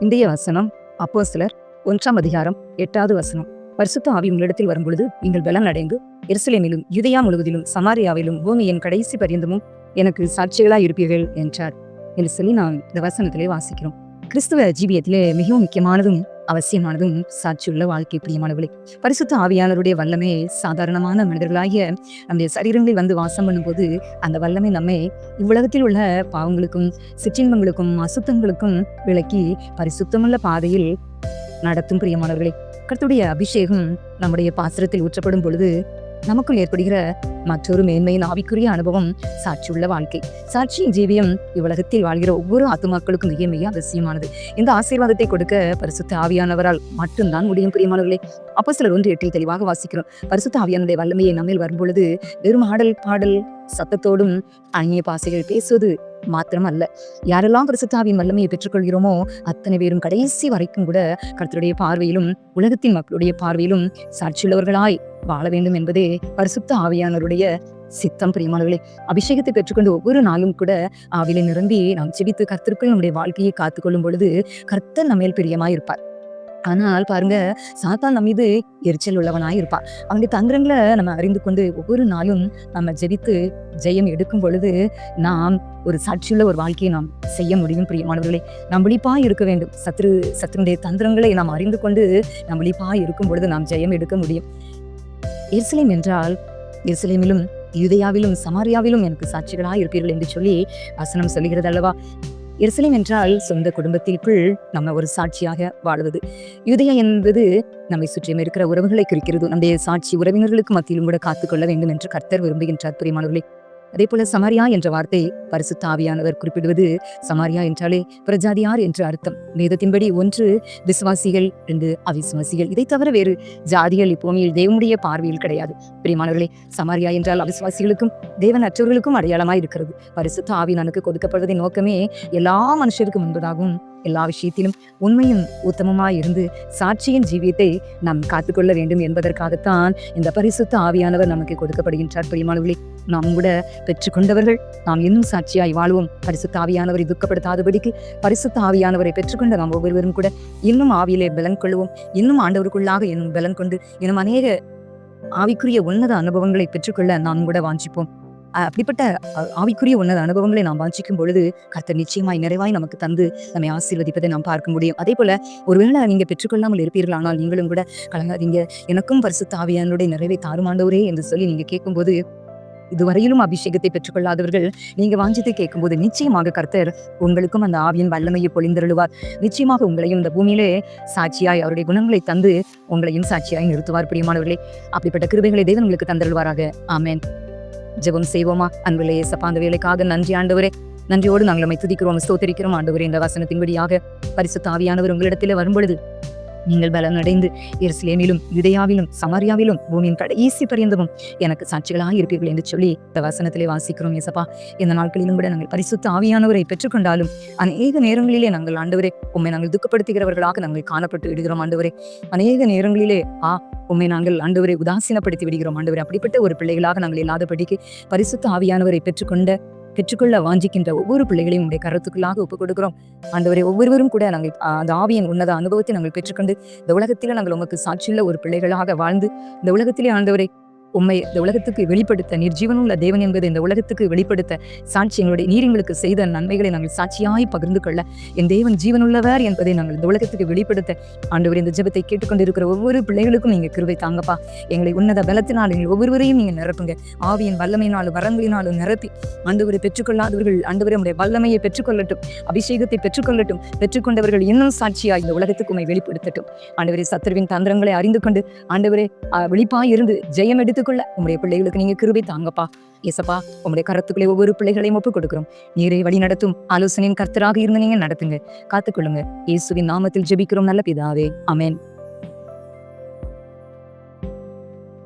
இந்திய வசனம் அப்போ சிலர் ஒன்றாம் அதிகாரம் எட்டாவது வசனம். பரிசுத்த ஆவி உங்களிடத்தில் வரும்பொழுது நீங்கள் பலன் அடைந்து எருசலேமிலும் யுதயா முழுவதிலும் சமாரியாவிலும் பூமியின் கடைசி பரியந்தமும் எனக்கு சாட்சிகளாய் இருப்பீர்கள் என்றார். என்று சொல்லி நான் இந்த வசனத்திலே வாசிக்கிறோம். கிறிஸ்துவ ஜீவியத்திலே மிகவும் முக்கியமானதும் அவசியமானதும் சாட்சியுள்ள வாழ்க்கை பிரியமானவர்களே பரிசுத்த ஆவியாளருடைய வல்லமே சாதாரணமான மனிதர்களாகிய நம்முடைய சரீரங்களில் வந்து வாசம் பண்ணும்போது அந்த வல்லமை நம்மை இவ்வுலகத்தில் உள்ள பாவங்களுக்கும் சிற்றின்பங்களுக்கும் அசுத்தங்களுக்கும் விளக்கி பரிசுத்தமுள்ள பாதையில் நடத்தும் பிரியமானவர்களே. கருத்துடைய அபிஷேகம் நம்முடைய பாத்திரத்தில் ஊற்றப்படும் பொழுது நமக்குள் ஏற்படுகிற மற்றொரு மேன்மையின் ஆவிக்குரிய அனுபவம் சாட்சியுள்ள வாழ்க்கை. சாட்சியின் ஜீவியம் இவ்வுலகத்தில் வாழ்கிற ஒவ்வொரு ஆத்துமாக்களுக்கும் மிக மிக அவசியமானது இந்த ஆசீர்வாதத்தை கொடுக்க பரிசுத்த ஆவியானவரால் மட்டும்தான் முடியும் பிரியமானவர்களே. அப்போ சிலர் ஒன்று எட்டில் தெளிவாக வாசிக்கிறோம். பரிசுத்த ஆவியானுடைய வல்லமையை நம்மில் வரும்பொழுது வெறும் ஆடல் பாடல் சத்தத்தோடும் அந்நிய பாசைகள் பேசுவது மாத்திரம் அல்ல யாரெல்லாம் பரிசுத்தாவின் வல்லமையை பெற்றுக்கொள்கிறோமோ அத்தனை பேரும் கடைசி வரைக்கும் கூட கருத்துடைய பார்வையிலும் உலகத்தின் மக்களுடைய பார்வையிலும் சாட்சியுள்ளவர்களாய் வாழ வேண்டும் என்பதே பரிசுத்த ஆவியானவருடைய சித்தம் பிரியமானவர்களே. அபிஷேகத்தை பெற்றுக்கொண்டு ஒவ்வொரு நாளும் கூட ஆவிலை நிரம்பி நாம் செபித்து கர்த்தருக்குள் நம்முடைய வாழ்க்கையை காத்துக்கொள்ளும் பொழுது கர்த்தர் நம்மேல் பிரியமாய் இருப்பார். ஆனால் பாருங்க சாத்தான் நம்ம மீது எரிச்சல் உள்ளவனாய் இருப்பான். அவனுடைய தந்திரங்களை நம்ம அறிந்து கொண்டு ஒவ்வொரு நாளும் நம்ம ஜெபித்து ஜெயம் எடுக்கும் பொழுது நாம் ஒரு சாட்சியுள்ள ஒரு வாழ்க்கையை நாம் செய்ய முடியும் பிரியமானவர்களே. நாம் இருக்க வேண்டும். சத்ரு சத்ருடைய தந்திரங்களை நாம் அறிந்து கொண்டு நாம் விழிப்பாய் இருக்கும் பொழுது நாம் ஜெயம் எடுக்க முடியும். எருசலேம் என்றால் எருசலேமிலும் யூதயாவிலும் சமாரியாவிலும் எனக்கு சாட்சிகளாக இருப்பீர்கள் என்று சொல்லி வசனம் சொல்லுகிறது அல்லவா? எருசலேம் என்றால் சொந்த குடும்பத்திற்குள் நம்ம ஒரு சாட்சியாக வாழ்வது. யூதயா என்பது நம்மை சுற்றியும் இருக்கிற உறவுகளை குறிக்கிறது. நம்முடைய சாட்சி உறவினர்களுக்கு மத்தியிலும் கூட காத்துக்கொள்ள வேண்டும் என்று கர்த்தர் விரும்புகின்றார் பிரியமானவர்களே. அதே போல சமாரியா என்ற வார்த்தை பரிசுத்த ஆவியானவர் குறிப்பிடுவது சமாரியா என்றாலே பிரஜாதியார் என்று அர்த்தம். வேதத்தின்படி ஒன்று விசுவாசிகள் ரெண்டு அவிசுவாசிகள். இதை தவிர வேறு ஜாதிகள் இப்பூமியில் தேவனுடைய பார்வையில் கிடையாது. பிரியமானவர்களே சமாரியா என்றால் அவிசுவாசிகளுக்கும் தேவன் அற்றவர்களுக்கும் அடையாளமாய் இருக்கிறது. பரிசுத்த ஆவி கொடுக்கப்படுவதின் நோக்கமே எல்லா மனுஷருக்கும் என்பதாகவும் எல்லா விஷயத்திலும் உண்மையும் உத்தமமாய் இருந்து சாட்சியின் ஜீவியத்தை நாம் காத்துக்கொள்ள வேண்டும் என்பதற்காகத்தான் இந்த பரிசுத்த ஆவியானவர் நமக்கு கொடுக்கப்படுகின்றார். பெரியமானவர்களே நாம் கூட பெற்றுக்கொண்டவர்கள் நாம் இன்னும் சாட்சியாய் வாழ்வோம். பரிசுத்த ஆவியானவரை துக்கப்படுத்தாதபடிக்கு பரிசுத்த ஆவியானவரை பெற்றுக்கொண்ட நாம் ஒவ்வொருவரும் கூட இன்னும் ஆவியிலே பலன் கொள்வோம் இன்னும் ஆண்டவருக்குள்ளாக இன்னும் பலன் கொண்டு இன்னும் அநேக ஆவிக்குரிய உன்னத அனுபவங்களை பெற்றுக்கொள்ள நாம் கூட வாஞ்சிப்போம். அப்படிப்பட்ட ஆவிக்குரிய உன்னத அனுபவங்களை நாம் வாஞ்சிக்கும் பொழுது கர்த்தர் நிச்சயமாய் நிறைவாய் நமக்கு தந்து நம்மை ஆசீர்வதிப்பதை நாம் பார்க்க முடியும். அதே போல ஒருவேளை நீங்க பெற்றுக்கொள்ளாமல் இருப்பீர்கள் ஆனால் நீங்களும் கூட கலங்காதீங்க. எனக்கும் பரிசுத்த ஆவியானுடைய நிறைவை தாருமாண்டவரே என்று சொல்லி நீங்க கேட்கும்போது இதுவரையிலும் அபிஷேகத்தை பெற்றுக்கொள்ளாதவர்கள் நீங்க வாஞ்சித்து கேட்கும்போது நிச்சயமாக கர்த்தர் உங்களுக்கும் அந்த ஆவியின் வல்லமையை பொழிந்தருளுவார். நிச்சயமாக உங்களையும் இந்த பூமியிலே சாட்சியாய் அவருடைய குணங்களை தந்து உங்களையும் சாட்சியாய் நிறுத்துவார் பிரியமானவர்களே. அப்படிப்பட்ட கிருபைகளை தேவன் உங்களுக்கு தந்தருள்வாராக. ஆமேன். ஜெபம் செய்வோமா? அன்புலே சப்பா அந்த வேலைக்காக நன்றி ஆண்டவரே. நன்றியோடு நாங்கள் நம்மை துதிக்கிறோம் ஸ்தோத்திரிக்கிறோம் ஆண்டவரே. இந்த வசனத்தின்படியாக பரிசு தாவியானவர் உங்களிடத்தில் வரும்பொழுது நீங்கள் பலனடைந்து எருசலேமிலும் யுதயாவிலும் சமாரியாவிலும் பூமியின் கடைசி பரியந்தமும் எனக்கு சாட்சிகளாக இருப்பீர்கள் என்று சொல்லி இந்த வசனத்திலே வாசிக்கிறோம் ஏசப்பா. இந்த நாட்களிலும் கூட நாங்கள் பரிசுத்த ஆவியானவரை பெற்றுக்கொண்டாலும் அநேக நேரங்களிலே நாங்கள் ஆண்டவரே உண்மை நாங்கள் துக்கப்படுத்துகிறவர்களாக நாங்கள் காணப்பட்டு விடுகிறோம் ஆண்டவரே. அநேக நேரங்களிலே ஆ உண்மை நாங்கள் ஆண்டவரை உதாசீனப்படுத்தி விடுகிறோம் ஆண்டவரை. அப்படிப்பட்ட ஒரு பிள்ளைகளாக நாங்கள் இல்லாதபடிக்கு பரிசுத்த ஆவியானவரை பெற்றுக்கொண்ட பெற்றுக்கொள்ள வாஞ்சிக்கின்ற ஒவ்வொரு பிள்ளைகளையும் உடைய கருத்துக்களாக ஒப்புக் கொடுக்கிறோம் ஆண்டவரை ஒவ்வொருவரும் கூட நாங்கள் அந்த ஆவியின் உன்னத அனுபவத்தை நாங்கள் பெற்றுக்கொண்டு இந்த உலகத்திலே நாங்கள் உமக்கு சாட்சியுள்ள ஒரு பிள்ளைகளாக வாழ்ந்து இந்த உலகத்திலே ஆண்டவரை உண்மை இந்த உலகத்துக்கு வெளிப்படுத்த நீர் ஜீவனுள்ள தேவன் என்பதை இந்த உலகத்துக்கு வெளிப்படுத்த சாட்சி எங்களுடைய நீர் எங்களுக்கு செய்த நன்மைகளை நாங்கள் சாட்சியாய் பகிர்ந்து கொள்ள என் தேவன் ஜீவனுள்ளவர் என்பதை நாங்கள் இந்த உலகத்துக்கு வெளிப்படுத்த ஆண்டவர் இந்த ஜெபத்தை கேட்டுக்கொண்டிருக்கிற ஒவ்வொரு பிள்ளைகளுக்கும் நீங்க கிருவை தாங்கப்பா. எங்களை உன்னத பலத்தினால் எங்கள் ஒவ்வொருவரையும் நீங்க நிரப்புங்க. ஆவியின் வல்லமையினாலும் வரங்களினாலும் நிரப்பி ஆண்டவரை பெற்றுக்கொள்ளாதவர்கள் ஆண்டவரை உடைய வல்லமையை பெற்றுக்கொள்ளட்டும் அபிஷேகத்தை பெற்றுக்கொள்ளட்டும் பெற்றுக்கொண்டவர்கள் இன்னும் சாட்சியாய் இந்த உலகத்துக்கு உண்மை வெளிப்படுத்தட்டும். ஆண்டவரை சத்துருவின் தந்திரங்களை அறிந்து கொண்டு ஆண்டவரே ஆஹ், விழிப்பாய் இருந்து ஜெயம் எடுத்துக்கொள்ள உங்களுடைய பிள்ளைகளுக்கு நீங்க கிருபை தாங்கப்பா. ஏசப்பா உங்களுடைய கருத்துக்களை ஒவ்வொரு பிள்ளைகளையும் ஒப்புக் கொடுக்கிறோம் நீரை வழி நடத்தும். ஆலோசனையின் கர்த்தராக இருந்து நீங்க நடத்துங்க. காத்துக்கொள்ளுங்க. இயேசுவின் நாமத்தில் ஜெபிக்கிறோம். நல்ல பிதாவே. அமேன்